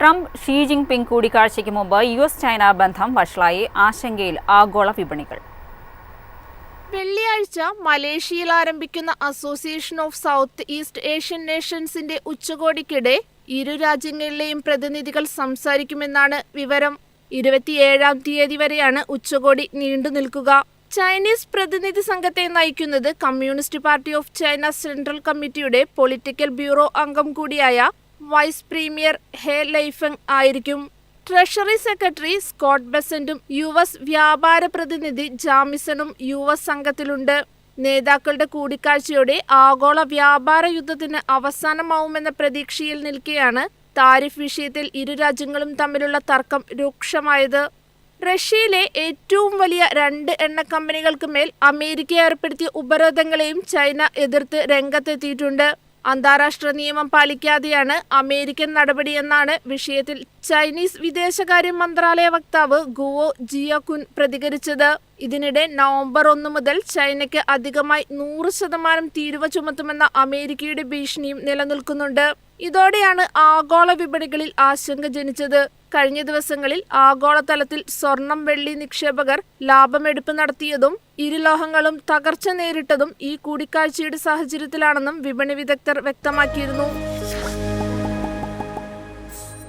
Trump Xi Jinping കൂടിക്കാഴ്ചയ്ക്ക് മുമ്പ് U S China ബന്ധം വഷളായി ആശങ്കയിൽ ആഗോള വിപണികൾ. വെള്ളിയാഴ്ച മലേഷ്യയിൽ ആരംഭിക്കുന്ന association of south east Asian നേഷൻസിന്റെ ഉച്ചകോടിക്കിടെ ഇരു രാജ്യങ്ങളിലെയും പ്രതിനിധികൾ സംസാരിക്കുമെന്നാണ് വിവരം. ഇരുപത്തിയേഴാം തീയതി വരെയാണ് ഉച്ചകോടി നീണ്ടു നിൽക്കുക. ചൈനീസ് പ്രതിനിധി സംഘത്തെ നയിക്കുന്നത് communist party of China central കമ്മിറ്റിയുടെ പൊളിറ്റിക്കൽ ബ്യൂറോ അംഗം കൂടിയായ വൈസ് പ്രീമിയർ ഹെ ലൈഫങ് ആയിരിക്കും. ട്രഷറി സെക്രട്ടറി സ്കോട്ട് ബെസന്റും യു എസ് വ്യാപാര പ്രതിനിധി ജാമിസണും യു എസ് സംഘത്തിലുണ്ട്. നേതാക്കളുടെ കൂടിക്കാഴ്ചയോടെ ആഗോള വ്യാപാര യുദ്ധത്തിന് അവസാനമാവുമെന്ന പ്രതീക്ഷയിൽ നിൽക്കെയാണ് താരിഫ് വിഷയത്തിൽ ഇരു രാജ്യങ്ങളും തമ്മിലുള്ള തർക്കം രൂക്ഷമായത്. റഷ്യയിലെ ഏറ്റവും വലിയ രണ്ട് എണ്ണ കമ്പനികൾക്ക് മേൽ അമേരിക്ക ഏർപ്പെടുത്തിയ ഉപരോധങ്ങളെയും ചൈന എതിർത്ത് രംഗത്തെത്തിയിട്ടുണ്ട്. അന്താരാഷ്ട്ര നിയമം പാലിക്കാതെയാണ് അമേരിക്കൻ നടപടിയെന്നാണ് വിഷയത്തിൽ ചൈനീസ് വിദേശകാര്യ മന്ത്രാലയ വക്താവ് ഗുവോ ജിയാകുൻ പ്രതികരിച്ചത്. ഇതിനിടെ നവംബർ ഒന്ന് മുതൽ ചൈനയ്ക്ക് അധികമായി നൂറ് ശതമാനം തീരുവ ചുമത്തുമെന്ന അമേരിക്കയുടെ ഭീഷണിയും നിലനിൽക്കുന്നുണ്ട്. ഇതോടെയാണ് ആഗോള വിപണികളിൽ ആശങ്ക ജനിച്ചത്. കഴിഞ്ഞ ദിവസങ്ങളിൽ ആഗോളതലത്തിൽ സ്വർണം വെള്ളി നിക്ഷേപകർ ലാഭമെടുപ്പ് നടത്തിയതും ഇരുലോഹങ്ങളും തകർച്ച നേരിട്ടതും ഈ കൂടിക്കാഴ്ചയുടെ സാഹചര്യത്തിലാണെന്നും വിപണി വിദഗ്ധർ വ്യക്തമാക്കിയിരുന്നു.